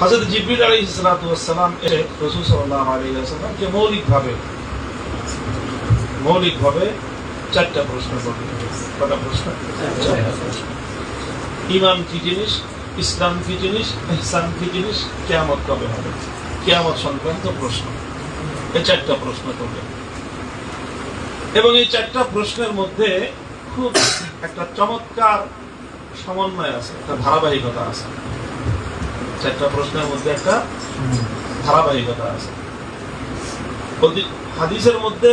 হজরত জিবরিল আলী ইসলাতাম এসে রসুল সাল্লাহ মৌলিকভাবে মৌলিকভাবে চারটা প্রশ্ন কটা প্রশ্ন? কি জিনিস? ইসলাম কি জিনিস? ইহসান কি জিনিস? কেয়ামত কবে হবে? কেয়ামত সংক্রান্ত প্রশ্ন। এই চারটা প্রশ্ন করলেন। এবং এই চারটা প্রশ্নের মধ্যে খুব একটা চমৎকার সমন্বয় আছে, একটা ধারাবাহিকতা আছে। চারটা প্রশ্নের মধ্যে একটা ধারাবাহিকতা আছে। হাদিসের মধ্যে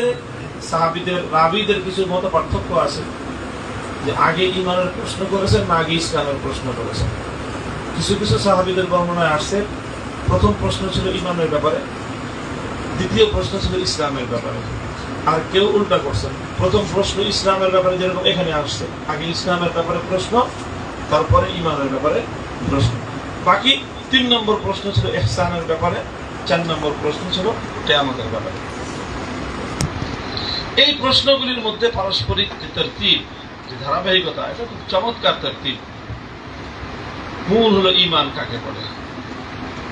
সাহাবিদের, রাবিদের কিছু মত পার্থক্য আছে যে আগে ইমানের প্রশ্ন করেছেন, না আগে ইসলামের প্রশ্ন করেছেন। কিছু কিছু সাহাবিদের বর্ণনায় আসছে, প্রথম প্রশ্ন ছিল ইমানের ব্যাপারে, দ্বিতীয় প্রশ্ন ছিল ইসলামের ব্যাপারে। আর কেউ উল্টা করছেন প্রথম প্রশ্ন ইসলামের ব্যাপারে যেরকম এখানে আসছে, আগে ইসলামের ব্যাপারে প্রশ্ন, তারপরে ইমানের ব্যাপারে প্রশ্ন। বাকি তিন নম্বর প্রশ্ন ছিল এহসানের ব্যাপারে, চার নম্বর প্রশ্ন ছিল কেয়ামতের ব্যাপারে। এই প্রশ্নগুলির মধ্যে পারস্পরিক যে তরতিব যে ধারাবাহিকতা, এটা খুব চমৎকার তরতিব মূল হলো ইমান কাকে বলে?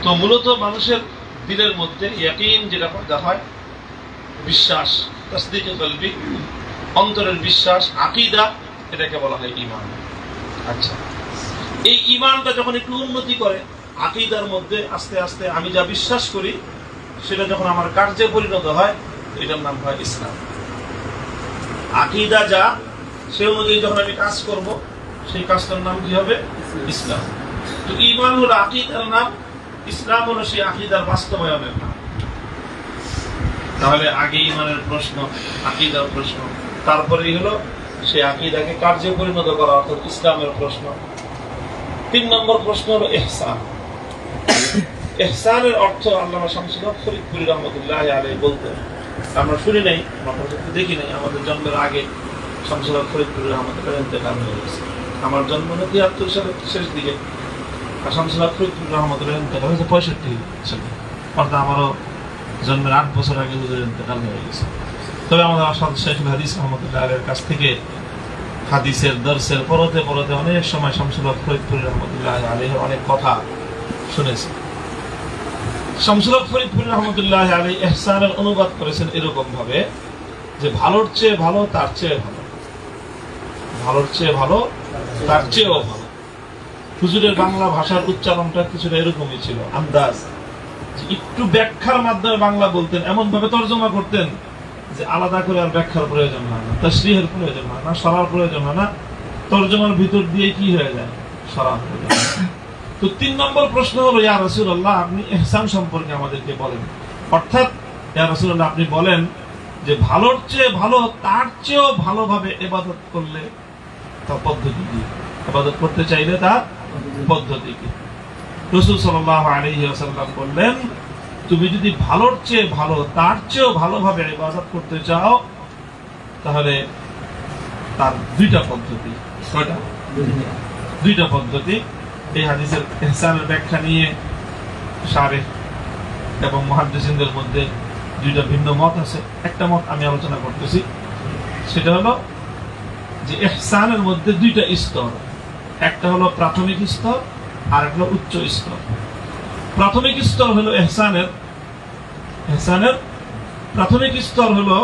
তো মূলত মানুষের দিলের মধ্যে ইয়াকিন যেটা পয়দা হয়, বিশ্বাস, তসদিকে কলবি, অন্তরের বিশ্বাস, আকিদা, এটাকে বলা হয় ইমান আচ্ছা এই ইমানটা যখন একটু উন্নতি করে আকিদার মধ্যে আস্তে আস্তে আমি যা বিশ্বাস করি, সেটা যখন আমার কার্যে পরিণত হয়, এটার নাম হয় ইসলাম। আকিদা যা, সে অনুযায়ী যখন আমি কাজ করব, সেই কাজটার নাম কি হবে? ইসলাম। তো ইমান হলো আকিদার নাম, ইসলাম হলো সেই আকিদার বাস্তবায়নের নাম। তাহলে আগে ইমানের প্রশ্ন, আকিদার প্রশ্ন, তারপরেই হলো সেই আকিদাকে কার্যে পরিণত করা, অর্থাৎ ইসলামের প্রশ্ন। তিন নম্বর প্রশ্ন হলো এহসান এহসানের অর্থ আল্লামা শামসুল হক ফরিদপুরি রহমতুল্লাহ আলাই বলতেন। আমরা শুনি নাই, আমরা দেখি নাই, আমাদের জন্মের আগে শামসুল হক ফরিদপুরি রহমতুল্লাহ ইন্তেকাল হয়ে গেছে। আমার জন্ম হলো তিয়াত্তর সালের শেষ দিকে, আর শামসুল হক ফরিদপুরি রহমতুল্লাহ ইন্তেকাল হয়েছে পঁয়ষট্টি সালে। অর্থাৎ আমারও জন্মের আট বছর আগে হুজুরের ইন্তেকাল হয়ে গেছে। তবে আমাদের আসাদ শেখুল হাদিস রহমতুল্লাহ আলের কাছ থেকে হাদিসের, দর্শের পরতে পরতে অনেক সময় শামসুল হক ফরিদপুরি রহমতুল্লাহ আলীর অনেক কথা শুনেছি। শামসুল ফরিদপুরি রহমতুল্লাহ আলী এহসানের অনুবাদ করেছেন এরকম ভাবে যে, ভালোর চেয়ে ভালো, তার চেয়ে ভালো। ভালোর চেয়ে ভালো, তার চেয়েও ভালো। হুজুরের বাংলা ভাষার উচ্চারণটা কিছুটা এরকমই ছিল, আন্দাজ। একটু ব্যাখ্যার মাধ্যমে বাংলা বলতেন এমন ভাবে তর্জমা করতেন যে, আলাদা করে আর ব্যাখ্যার প্রয়োজন হয় না তশরিহের প্রয়োজন হয় না, সরার প্রয়োজন হয় না। তর্জমার ভিতর দিয়ে কি হয়ে যায়? সরা হয়ে তো তিন নম্বর প্রশ্ন হলো, ইয়া রসুল্লাহ আপনি এহসান সম্পর্কে আমাদেরকে বলেন। অর্থাৎ, ইয়া রসুল্লাহ আপনি বলেন যে ভালোর চেয়ে ভালো, তার চেয়েও ভালোভাবে এবাদত করলে তার পদ্ধতি কি? এবাদত করতে চাইলে তার পদ্ধতি কি? রসুল সাল্লাহ আলহি আসাল্লাম বললেন, তুমি যদি ভালোর চেয়ে ভালো, তার চেয়েও ভালোভাবে ইবাদত করতে চাও, তাহলে তার দুইটা পদ্ধতি কয়টা দুইটা পদ্ধতি এই হাদিসের এহসানের ব্যাখ্যা নিয়ে সারে এবং মহাদ্দেশিনদের মধ্যে দুইটা ভিন্ন মত আছে। একটা মত আমি আলোচনা করতেছি, সেটা হলো যে এহসানের মধ্যে দুইটা স্তর। একটা হলো প্রাথমিক স্তর আর একটা উচ্চ স্তর। প্রাথমিক স্তর হলো এহসানের এহসানের প্রাথমিক স্তর হলো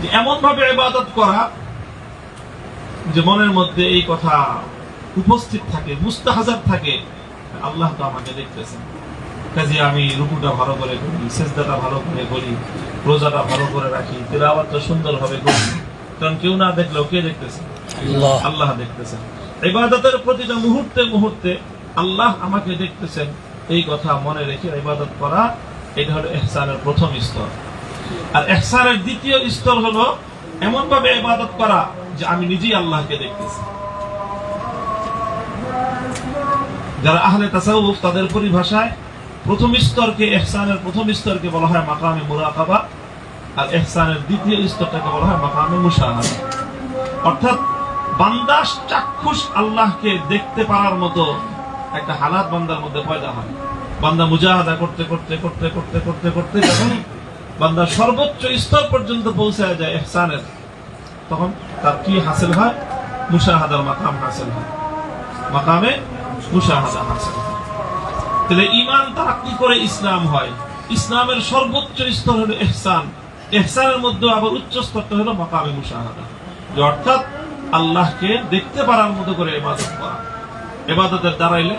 যে এমন ভাবে ইবাদত করা যে মনের মধ্যে এই কথা উপস্থিত থাকে মুস্তাহাজার থাকে। আল্লাহ তো আমাকে দেখতেছেন। কাজে আমি রুকুটা ভালো করে করি সেজদাটা ভালো করে করি রোজাটা ভালো করে রাখি তেলাওয়াতটা সুন্দর ভাবে করি। কারণ কেউ না দেখলেও কে দেখতেছে? আল্লাহ। দেখতেছেন। ইবাদতের প্রতিটা মুহূর্তে মুহূর্তে আল্লাহ আমাকে দেখতেছেন। এই কথা মনে রেখে ইবাদত করা এটা হলো এহসানের প্রথম স্তর। আর এহসানের দ্বিতীয় স্তর হলো এমন ভাবে ইবাদত করা যে আমি নিজেই আল্লাহকে দেখতেছি। যারা আহলে তাসাউফ তাদের পরিভাষায় প্রথম স্তরকে এহসানের প্রথম স্তরকে বলা হয় মাকামে মুরাকাবা, আর এহসানের দ্বিতীয় স্তরটাকে বলা হয় মাকামে মুশাহাদা। অর্থাৎ বান্দা চাক্ষুষ আল্লাহকে দেখতে পারার মতো একটা হালাত বান্দার মধ্যে পয়দা হয়। বান্দা মুজাহাদা করতে করতে করতে করতে করতে করতে যখন বান্দা সর্বোচ্চ স্তর পর্যন্ত পৌঁছে যায় এহসানের তখন তার কি হাসিল হয়? মুশাহাদার মাকাম হাসিল হয়। মাকামে মুশাহাদা হয় তাহলে ইমান করে ইসলাম হয়? ইসলামের সর্বোচ্চ স্তর হলো এহসান এহসানের মধ্যে আবার উচ্চ স্তরটা হলো মাকামে মুশাহাদা। অর্থাৎ আল্লাহকে দেখতে পারার মতো করে ইবাদত করা। এবাদতের দাঁড়াইলে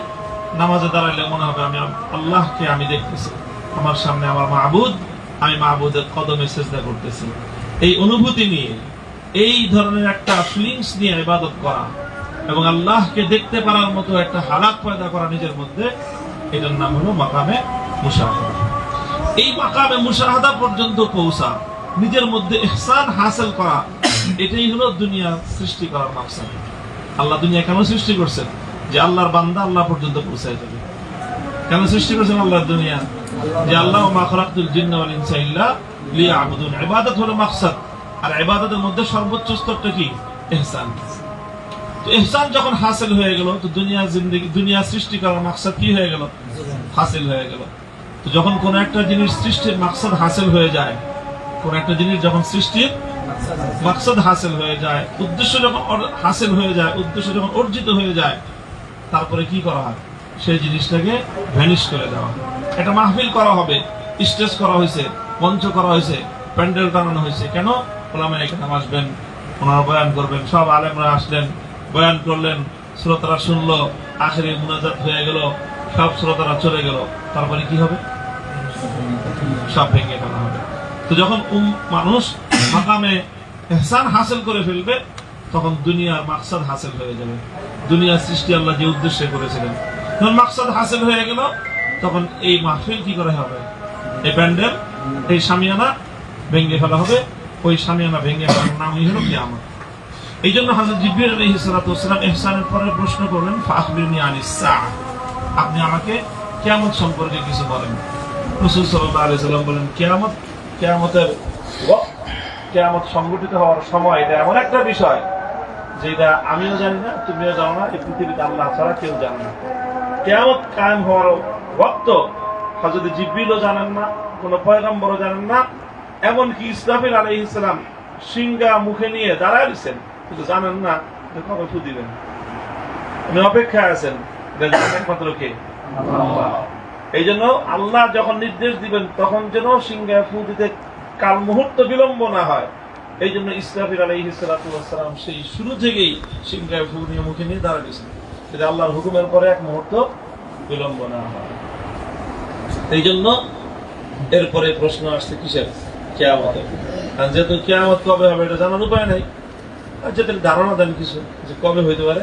নামাজে দাঁড়াইলে মনে হবে, আমি আল্লাহকে আমি দেখতেছি। আমার সামনে আমার মাহবুদ আমি মাহবুদের কদমে চেষ্টা করতেছি। এই অনুভূতি নিয়ে, এই ধরনের একটা ফিলিংস নিয়ে ইবাদত করা এবং আল্লাহকে দেখতে পারার মতো একটা হালাত পয়দা করা নিজের মধ্যে, এটার নাম হলো মাকামে মুশাহাদা। এই মাকামে মুশাহাদা পর্যন্ত পৌঁছা, নিজের মধ্যে ইহসান হাসিল করা, এটাই হলো দুনিয়া সৃষ্টি করার মাকসাদ। আল্লাহ দুনিয়া কেন সৃষ্টি করছেন? যে আল্লাহর বান্দা আল্লাহ পর্যন্ত পৌঁছায় যাবে কেন সৃষ্টি করছেন আল্লাহর দুনিয়া? যে আল্লাহ মা খলাকতুল জিন্না ওয়াল ইনসা ইল্লা লিয়াবুদুন। ইবাদত হলো মাকসাদ। আর ইবাদতের মধ্যে সর্বোচ্চ স্তরটা কি? ইহসান। তো ইহসান যখন হাসিল হয়ে গেল, তো দুনিয়া জিন্দেগি, দুনিয়া সৃষ্টি করার মাকসাদ কি হয়ে গেল? হাসিল হয়ে গেল। তো যখন কোন একটা জিনিস সৃষ্টির মাকসাদ হাসিল হয়ে যায়, কোন একটা জিনিস যখন সৃষ্টির মাকসাদ হাসিল হয়ে যায়, উদ্দেশ্য যখন হাসিল হয়ে যায়, উদ্দেশ্য যখন অর্জিত হয়ে যায়, তারপরে কি করা হয়? সেই জিনিসটাকে ভ্যানিশ করে দেওয়া একটা মাহফিল করা হবে, স্টেজ করা হয়েছে, মঞ্চ করা হয়েছে, প্যান্ডেল টানানো হয়েছে। কেন? ওলামা এখানে আসবেন, ওনারা বয়ান করবেন, সব আলেমরা আসলেন বয়ান করলেন, শ্রোতারা শুনলো, আখেরি মুনাজাত হয়ে গেল, সব শ্রোতারা চলে গেল। তারপরে কি হবে? সব ভেঙে ফেলা হবে। তো যখন মানুষ মাকামে এহসান হাসিল করে ফেলবে, তখন দুনিয়ার মাকসাদ হাসিল হয়ে যাবে। দুনিয়ার সৃষ্টি আল্লাহ যে উদ্দেশ্যে করেছিলেন। যখন মাকসাদ হাসিল হয়ে গেল, তখন এই মাহফিল কি করে হবে? এই প্যান্ডেল, এই সামিয়ানা ভেঙে ফেলা হবে। ওই সামিয়ানা ভেঙে ফেলার নামই হলো কিয়ামত। এই জন্য হাজরত জিব্রিল আলাইহিস সালাতু ইহসানের পরে প্রশ্ন করলেন, ফাখবিরনি আনিস আপনি আমাকে কিয়ামত সম্পর্কে কিছু বলেন। রাসূল সাল্লাল্লাহু আলাইহি সাল্লাম বলেন, কেয়ামত, কেয়ামতের কেয়ামত সংগঠিত হওয়ার সময় এটা এমন একটা বিষয় যেটা আমিও জানি না, তুমিও জানো না, এই পৃথিবীতে আল্লাহ ছাড়া কেউ জানে না। কেয়ামত কায়েম হওয়ার ওয়াক্ত হযরত জিব্বিলও জানেন না, কোন পয়গম্বরও জানেন না, এমনকি ইসরাফিল আলাইহিস ইসলাম সিংহা মুখে নিয়ে দাঁড়ায় দিচ্ছেন কিন্তু জানেন না কবে ফু দিবেন? উনি অপেক্ষায় আছেন। একমাত্র কে? এই জন্য আল্লাহ যখন নির্দেশ দিবেন তখন যেন সিংহা ফু দিতে কাল মুহূর্ত বিলম্ব না হয়। এই জন্য ইসরাফিল আলাইহিসালাম সেই শুরু থেকেই সিংহায় ফু নিয়ে মুখে নিয়ে দাঁড়া গেছেন যদি আল্লাহর হুকুমের পরে এক মুহূর্ত বিলম্ব না হয়। এই জন্য এরপরে প্রশ্ন আসছে কিসের? কেয়ামতের। যেহেতু কেয়ামত কবে হবে এটা জানার উপায় নাই। যেটা ধারণা দেন কিছু যে কবে হইতে পারে?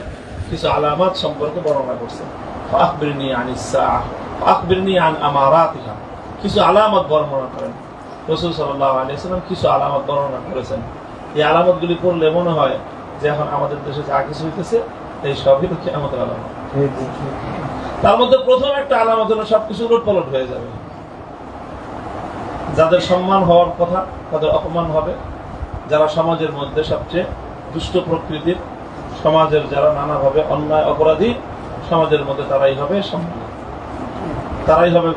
কিছু আলামাত সম্পর্কে বর্ণনা করছে। আখবিরনি আনিসা আখবিরনি আন আমারাতিহা। কিছু আলামত বর্ণনা করেন। রসুল সাল্লাহ আলিয়াল্লাম কিছু আলামত বর্ণনা করেছেন। এই আলামতগুলি পড়লে মনে হয় যে এখন আমাদের দেশে যা কিছু হইতেছে এই সবই তো কেয়ামতের আলামত। তার মধ্যে প্রথম একটা আলামত হলো সবকিছু উলট পালট হয়ে যাবে। যাদের সম্মান হওয়ার কথা তাদের অপমান হবে। যারা সমাজের মধ্যে সবচেয়ে দুষ্ট প্রকৃতির সমাজের যারা নানাভাবে অন্যায় অপরাধী, সমাজের মধ্যে তারাই হবে তারাই হবে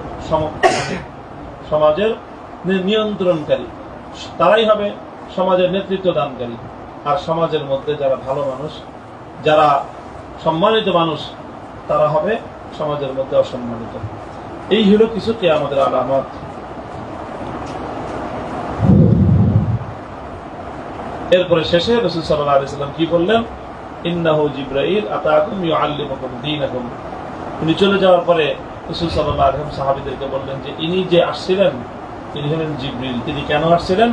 সমাজের নিয়ন্ত্রণকারী। তারাই হবে সমাজের নেতৃত্ব দানকারী। আর সমাজের মধ্যে যারা ভালো মানুষ, যারা সম্মানিত মানুষ, তারা হবে সমাজের মধ্যে অসম্মানিত। এই হলো কিছু কে আমাদের আলামত। এরপরে শেষে রসুল সাল্লাহ আলি সাল্লাম কি বললেন? ইন্নাহু জিব্রাইল আতাকুম ইউআল্লিমুকুম দীনাকুম। উনি চলে যাওয়ার পরে রসুল সাল্লাহ আলহাম সাহাবিদেরকে বললেন যে, ইনি যে আসছিলেন তিনি হলেন জিব্রিল তিনি কেন আসছিলেন?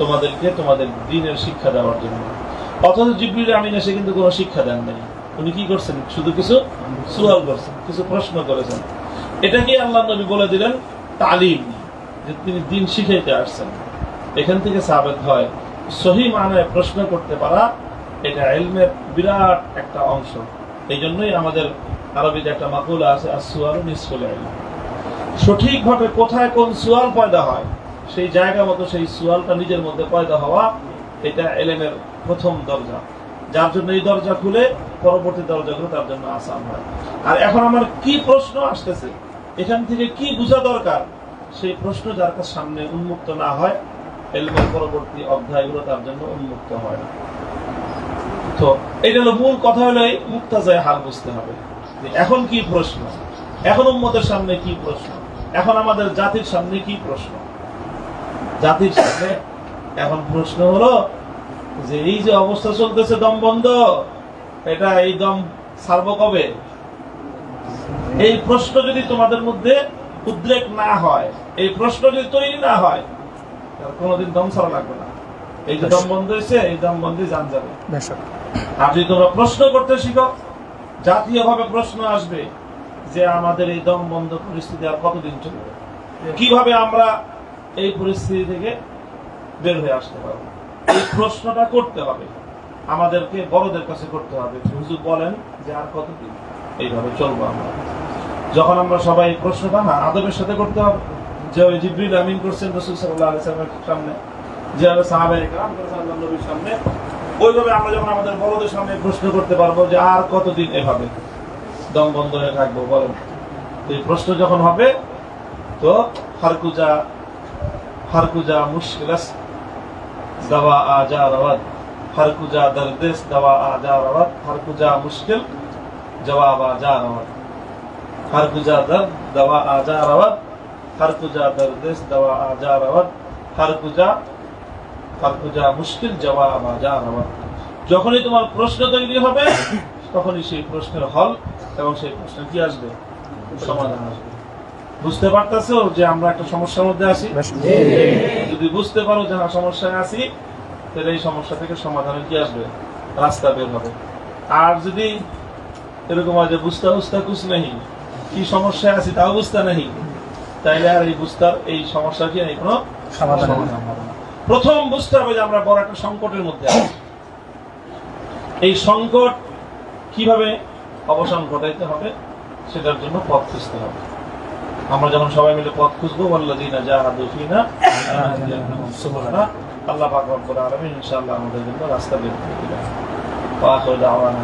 তোমাদেরকে তোমাদের দিনের শিক্ষা দেওয়ার জন্য। অথচ জিব্রিল আমিন এসে কিন্তু কোনো শিক্ষা দেন নাই। উনি কি করছেন? শুধু কিছু সুয়াল করছেন, কিছু প্রশ্ন করেছেন। এটাকে আল্লাহ নবী বলে দিলেন? তালিম, যে তিনি দিন শিখাইতে আসছেন। এখান থেকে সাবেত হয় সহি মানায় প্রশ্ন করতে পারা, এটা এলমের বিরাট একটা অংশ। এই জন্যই আমাদের আরবিতে একটা মাকুলা আছে আর সুয়াল নিষ্ফলে সঠিকভাবে কোথায় কোন সুয়াল পয়দা হয়, সেই জায়গা মতো সেই সুয়ালটা নিজের মধ্যে পয়দা হওয়া, এটা এলেমের প্রথম দরজা। যার জন্য এই দরজা খুলে, পরবর্তী দরজাগুলো তার জন্য আসান হয়। আর এখন আমার কি প্রশ্ন আসতেছে, এখান থেকে কি বোঝা দরকার, সেই প্রশ্ন যার সামনে উন্মুক্ত না হয় এলমের পরবর্তী অধ্যায়গুলো তার জন্য উন্মুক্ত হয়। না তো এটা হলো মূল কথা হলো এই মুক্তাজায় হাল বুঝতে হবে এখন কি প্রশ্ন? এখন উম্মতের সামনে কি প্রশ্ন? এখন আমাদের জাতির সামনে কি প্রশ্ন? জাতির সামনে এখন প্রশ্ন হলো যে এই যে অবস্থা চলতেছে, দম বন্ধ। এটা এই দম সার্ব কবে? এই প্রশ্ন যদি তোমাদের মধ্যে উদ্রেক না হয়, এই প্রশ্ন যদি তৈরি না হয় কোনোদিন দম ছাড়া লাগবে না। এই যে দম বন্ধ হয়েছে এই দম বন্ধই জান যাবে। আর যদি তোমরা প্রশ্ন করতে শিখো জাতীয়ভাবে প্রশ্ন আসবে যে আমাদের এই দম বন্ধ পরিস্থিতি আর কতদিন চলবে? কীভাবে আমরা এই পরিস্থিতি থেকে বের হয়ে আসতে পারব? এই প্রশ্নটা করতে হবে। আমাদেরকে বড়দের কাছে করতে হবে। হুজুর বলেন যে আর কতদিন? এইভাবে চলবো আমরা। যখন আমরা সবাই এই প্রশ্নটা না আদবের সাথে করতে হবে। যে ওই জিব্রিল আমিন করছেন রসুল সাল্লাহ আলাইসালামের সামনে যেভাবে আল্লাহ নবীর সামনে, ওইভাবে আমরা যখন আমাদের বড়দের সামনে প্রশ্ন করতে পারব যে আর কতদিন এভাবে দম বন্ধ হয়ে থাকব বলেন এই প্রশ্ন যখন হবে, তো হারকুজা হারকুজা মুশকিলাস, দওয়া আজা রওয়াত, হারকুজা দরদেস দওয়া আজা রওয়াত, হারকুজা মুশকিল, জবাব আজা রওয়াত। হারকুজা দর্দ দওয়া আজা রওয়াত হারকুজা দরদেস দওয়া আজা রওয়াত হারকুজা হারকুজা মুশকিল জবাব আজা রওয়াত যখনই তোমার প্রশ্ন তৈরি হবে তখনই সেই প্রশ্নের হল এবং সেই প্রশ্ন কি আসবে? সমাধান আসবে। বুঝতে পারতেছো যে আমরা একটা সমস্যার মধ্যে আছি? যদি বুঝতে পারো যে হ্যাঁ সমস্যায় আছি তাহলে এই সমস্যা থেকে সমাধানের কি আসবে? রাস্তা বের হবে। আর যদি এরকম হয় যে বুঝতে বুঝতে কুছ নেই কি সমস্যায় আছি তাও বুঝতে নেই তাইলে আর এই বুঝতার এই সমস্যা কি নেই কোনো সমাধান। প্রথম বুঝতে হবে যে আমরা বড় একটা সংকটের মধ্যে আছি। এই সংকট কীভাবে অবসান ঘটাইতে হবে সেটার জন্য পথ খুঁজতে হবে। আমরা যখন সবাই মিলে পথ খুঁজবো ওয়াল্লাযীনা জাহাদু ফিনা লানাহদিয়ান্নাহুম সুবুলানা আল্লাহ পাক রব্বুল আলামিন ইনশাআল্লাহ আমাদের জন্য রাস্তা বের করে দিবেন। ওয়া আখিরু দাওয়ানা